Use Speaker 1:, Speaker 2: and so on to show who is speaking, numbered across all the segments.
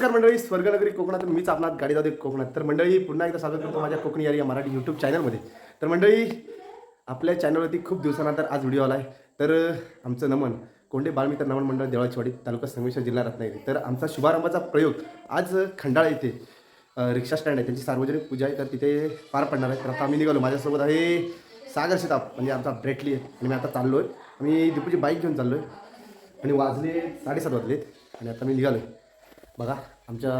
Speaker 1: नमस्कार मंडळी स्वर्गनगरी कोकणात मीच आपणात गाडी जाऊ दे कोकणात. तर मंडळी पुन्हा एकदा स्वागत करतो माझ्या कोकणी यार या मराठी यूट्यूब चॅनलमध्ये तर मंडळी आपल्या चॅनलवरती खूप दिवसानंतर आज व्हिडिओ आला आहे तर आमचं नमन कोंडे बाळमित्र नमन मंडळ देवळाचवाडी तालुका संगमेश्वर जिल्हा रत्नागिरी. तर आमचा शुभारंभाचा प्रयोग आज खंडाळा येथे रिक्षा स्टँड आहे. त्यांची सार्वजनिक पूजा आहे. तर तिथे पार पडणार आहे तर आता आम्ही निघालो. माझ्यासोबत आहे सागर शेताप म्हणजे आमचा ब्रेटली आहे. आणि मी आता चाललो आहे आम्ही दीपूची बाईक घेऊन चाललो आहे आणि वाजले साडेसात वाजलेत. आणि आता मी निघालो आहे बघा आमच्या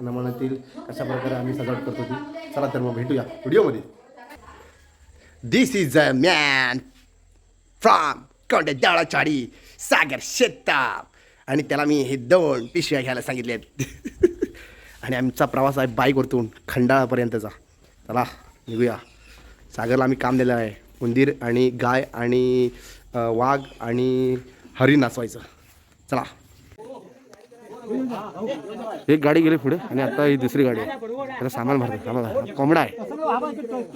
Speaker 1: नमनातील कशा प्रकारे आम्ही सजावट करतो ती चला तर मग भेटूया व्हिडिओमध्ये. This is a man from Konde Dalachadi Sagar Shetap आणि त्याला मी हे दोन पिशव्या घ्यायला सांगितले आहेत आणि आमचा प्रवास आहे बाईकवरतून खंडाळापर्यंतचा. चला निघूया. सागरला आम्ही काम दिलं आहे. उंदीर आणि गाय आणि वाघ आणि हरिण नाचवायचं. चला. एक गाडी गेली पुढे आणि आता ही दुसरी गाडी आहे. त्याला सामान भरतो सामान कोंबडा आहे.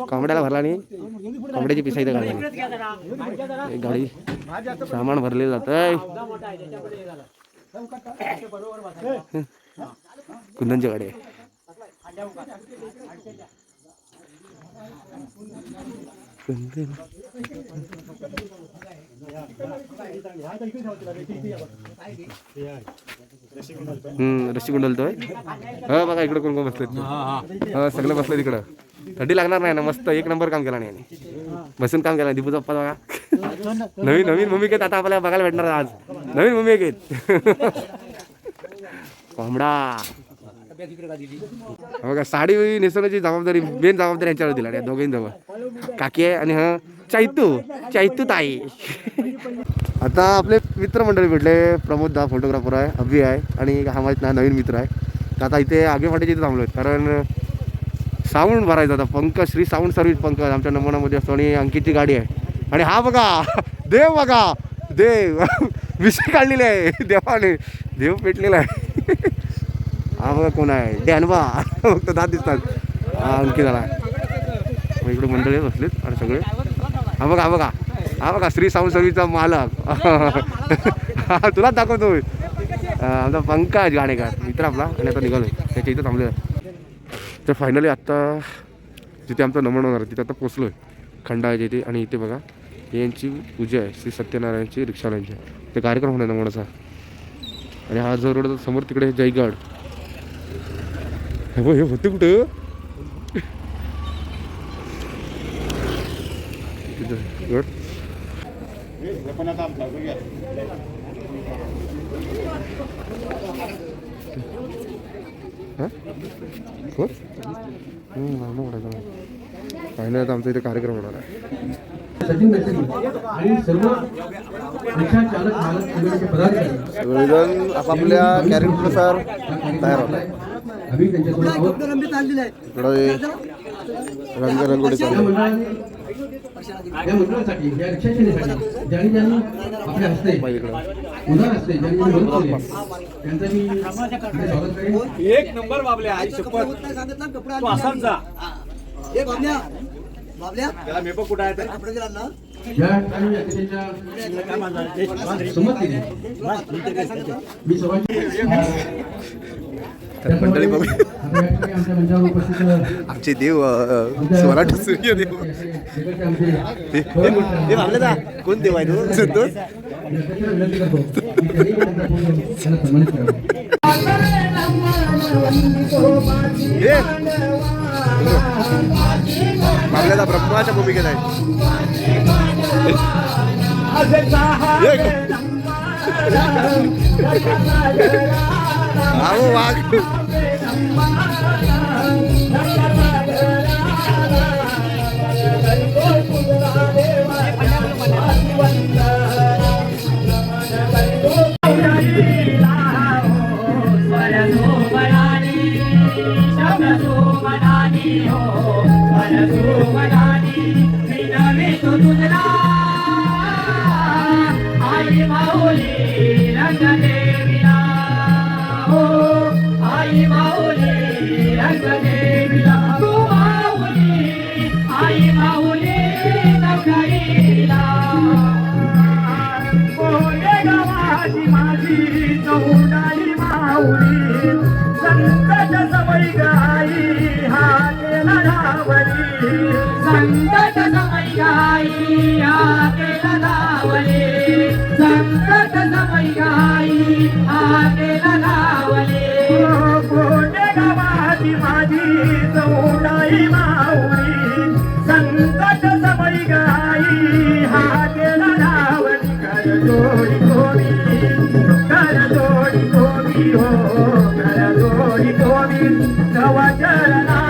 Speaker 1: कोंबड्याला भरला आणि कोंबड्याची पिसा इथं गाडी एक गाडी. सामान भरले जात. कुंदनची गाडी आहे. कुंदन. रशी गुंडलतोय हा बघा इकडे कोण कोण बसलेत. हा सगळं बसलं तिकडं थंडी लागणार नाही ना मस्त एक नंबर काम केला नाही बसून काम केला दिपू पप्पा बघा. नवीन नवीन मम्मी घेत आता आपल्याला बघायला भेटणार आज. नवीन मम्मी घेत कोंबडा. बघा साडी नेसवण्याची जबाबदारी मेन जबाबदारी यांच्यावर दिला या दोघांनी काकी आहे आणि हा चैतू चैतू ताई. आता आपले मित्रमंडळी भेटले. प्रमोद दा फोटोग्राफर आहे अभि आहे आणि हा माझा नवीन मित्र आहे. तर आता इथे आगे फाटीचे इथे थांबलो कारण साऊंड भरायचा आता. पंकज श्री साऊंड सर्व्हिस पंकज आमच्या नमुनामध्ये असतो आणि अंकितची गाडी आहे. आणि हा बघा देव बघा देव. विषय काढलेले आहे. देवाने देव पेटलेला आहे. हा बघा कोण आहे? डॅनबा फक्त दात दिसतात. हा अंकित झाला मग इकडे मंडळी बसलेत आणि सगळे. हा बघा हा बघा. हा बघा श्री साऊंड सर्व्हिसचा मालक. हा, तुलाच दाखवतोय अं, आमचा पंकज गाणेकर मित्र आपला आणि आता निघालो त्याच्या इथं थांबलेला. तर फायनली आत्ता जिथे आमचं नमन होणार आहे तिथे आता पोचलो आहे खंडाळ्याच्या इथे आणि इथे बघा यांची पूजा आहे श्री सत्यनारायणची रिक्षावाल्यांची. ते कार्यक्रम होणार नमनाचा. आणि हा जो रोड समोर तिकडे जयगड. हे होते कुठं? तिथं गड हा? कोण? हम्म, नाव नाही माहिती. फायनल आता आमचा इथे कार्यक्रम होणार आहे
Speaker 2: सचिन गडकरी आणि सर्व रिक्षा चालक मालक मंडळाचे पदाधिकारी
Speaker 1: सगळेजण आपापल्या कॅरेक्टरनुसार तयार होत आहे
Speaker 2: आम्ही त्यांच्यासोबत आहोत
Speaker 1: इकडे रंगरंगोटी
Speaker 2: या
Speaker 1: चालू आहे.
Speaker 2: मंडळाने या मंडळासाठी या रिक्षा सेवेसाठी ज्यांनी ज्यांनी आपल्या हस्ते उदार हस्ते ज्यांनी ज्यांनी मदत केली त्यांचं मी स्वागत करेन.
Speaker 3: एक नंबर बाबल्या आई शपथ. तू असाच जा.
Speaker 4: ए बाबल्या बाबल्या.
Speaker 3: त्याला मेपक कुठं आहे?
Speaker 4: कपडे दिला ना?
Speaker 2: या ठिकाणी अतिशयच्या संमतीने मी सर्वांची
Speaker 1: तर मंडळी बघू आमचे देव स्वराट सूर्य देव. आपल्या दा कोण देव आहे तो? संतोष
Speaker 2: अध्यक्षांना विनंती करतो की त्यांनी त्यांचा फोन करून त्यांना सन्मानित करावं
Speaker 1: हे आपल्याला ब्रह्माच्या भूमिकेत आहे अहो
Speaker 5: सावली संकट समयाई आकेला धावले संकट समयाई आकेला धावले कोण गावाची माझी चौडाई माऊली संकट समयाई आकेला धावली कर जोडी कोवी कर जोडी कोवी हो कर जोडी कोवी नवचरणा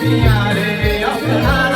Speaker 1: रंगानी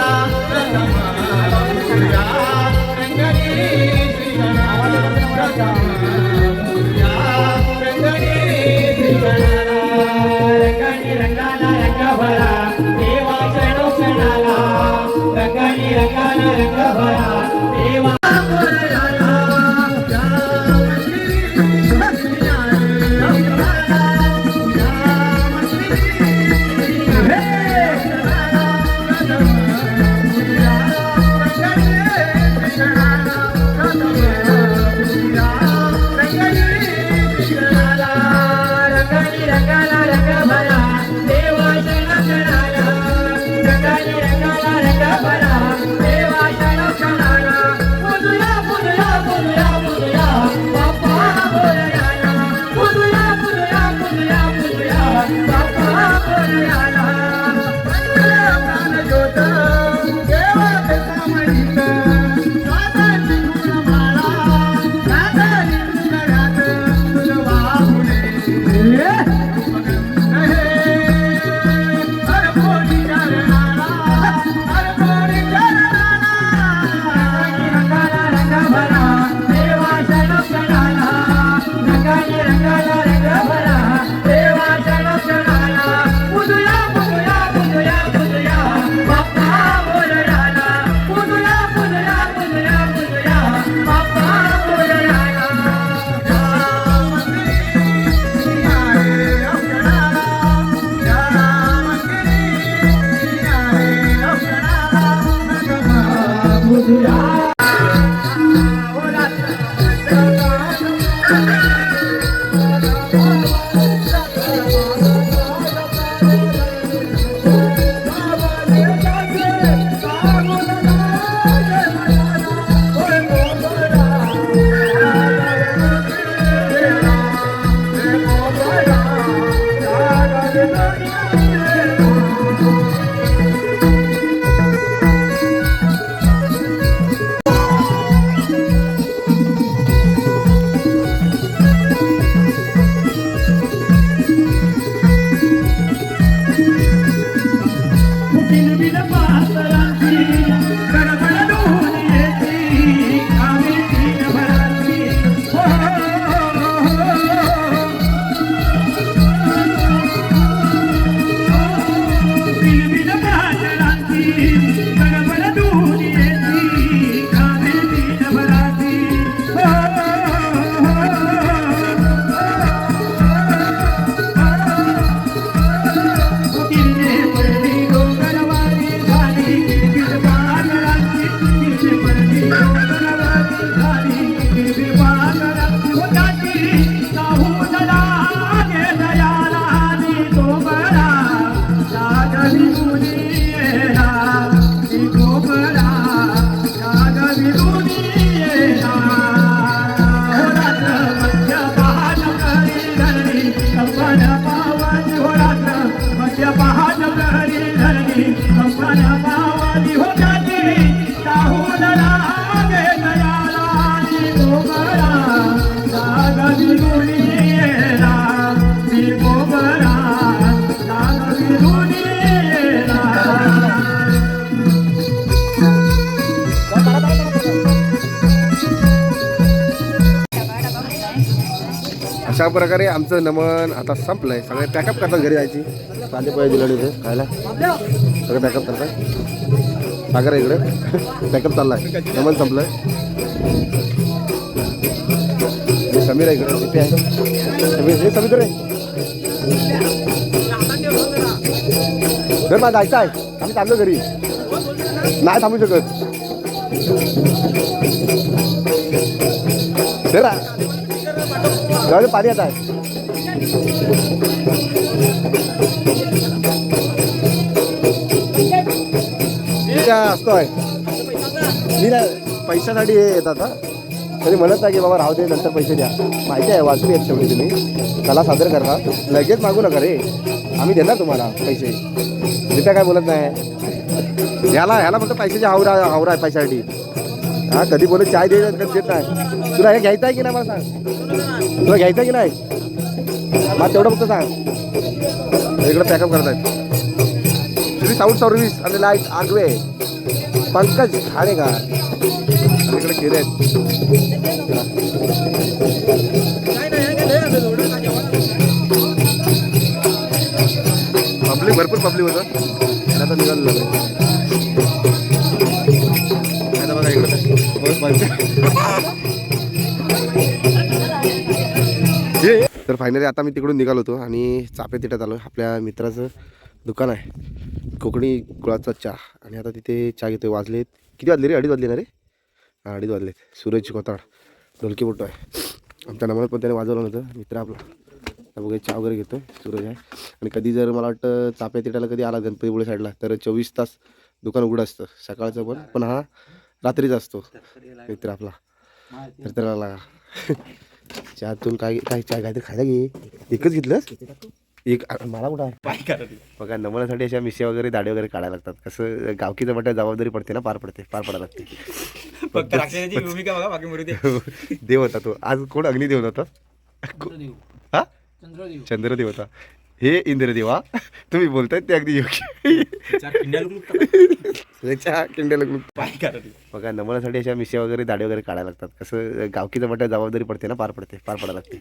Speaker 1: प्रकारे आमचं नमन आता संपलंय. सगळे पॅकअप करतात घरी जायची. कांदे पोहे दिलं इथे खायला. सगळं पॅकअप करतात. सागर आहे इकडे. पॅकअप चाललाय. नमन संपलंय. हे समीर आहे इकडे. इथे आहे. समीर हे समीर रे. घर मला जायचं आहे. आम्ही चाललो घरी. नाही थांबू शकत. जाऊ पाणी आता. आहे त्या असतो आहे मी ना पैशासाठी हे येतात हा तरी म्हणत नाही की बाबा राहू दे नंतर पैसे द्या. माहिती आहे वाचली आहेत शेवटी तुम्ही. कला सादर करा. लगेच मागू नका रे. आम्ही देणार तुम्हाला पैसे. तिथे काय बोलत नाही. ह्याला ह्याला फक्त पैशाची हावरा हावरा आहे पैशासाठी. हा कधी बोलत चाय देत कधी देत नाही. तुला हे घ्यायचं आहे की नाही मला सांग? तुला घ्यायचं आहे की नाही? मला तेवढं फक्त सांग. इकडं पॅकअप करत आहेत. श्री साऊंड सर्व्हिस आणि लाइट आगवे पंकज खाणे का? इकडे खेळे पब्लिक भरपूर पब्लिक होतं. आता निघालं तर फायनली आता मी तिकडून निघालो होतो आणि चापे तिट्यात आलो. आपल्या मित्राचं दुकान आहे. कोकणी गुळाचा चहा. आणि आता तिथे चहा घेतोय. वाजलेत. किती वाजले रे? अडीच वाजले ना रे? हां अडीच वाजलेत. सूरज कोताड. ढोलकी बोटो आहे. आमच्या नंबर पण त्याने वाजवलं नव्हतं. मित्र आपला. आता बघा चहा वगैरे घेतो सूरज आहे. आणि कधी जर मला वाटतं चाप्या तिट्याला कधी आला गणपतीपुळे साईडला तर चोवीस तास दुकान उघडं असतं. सकाळचं पण. पण हा रात्रीचा असतो. मित्र आपला. तर त्याला लागा. चहातून काय काय चहा काहीतरी खायला घे. एकच घेतलंस? एक मला कुठं आहे? बघा नमनासाठी अशा मिशा वगैरे दाढे वगैरे काढायला लागतात. कसं गावकीचं म्हटलं जबाबदारी पडते ना पार पडते. पार पडायला लागते. देव होता तो. आज कोण अग्निदेव होता हा? चंद्रदेव होता. हे इंद्रदेव तुम्ही बोलतायत ते अगदी योग्य बघा नमनासाठी अशा मिशा वगैरे दाढे वगैरे काढायला लागतात. कसं गावकीचं म्हटलं जबाबदारी पडते ना पार पडते पार पडायला लागते.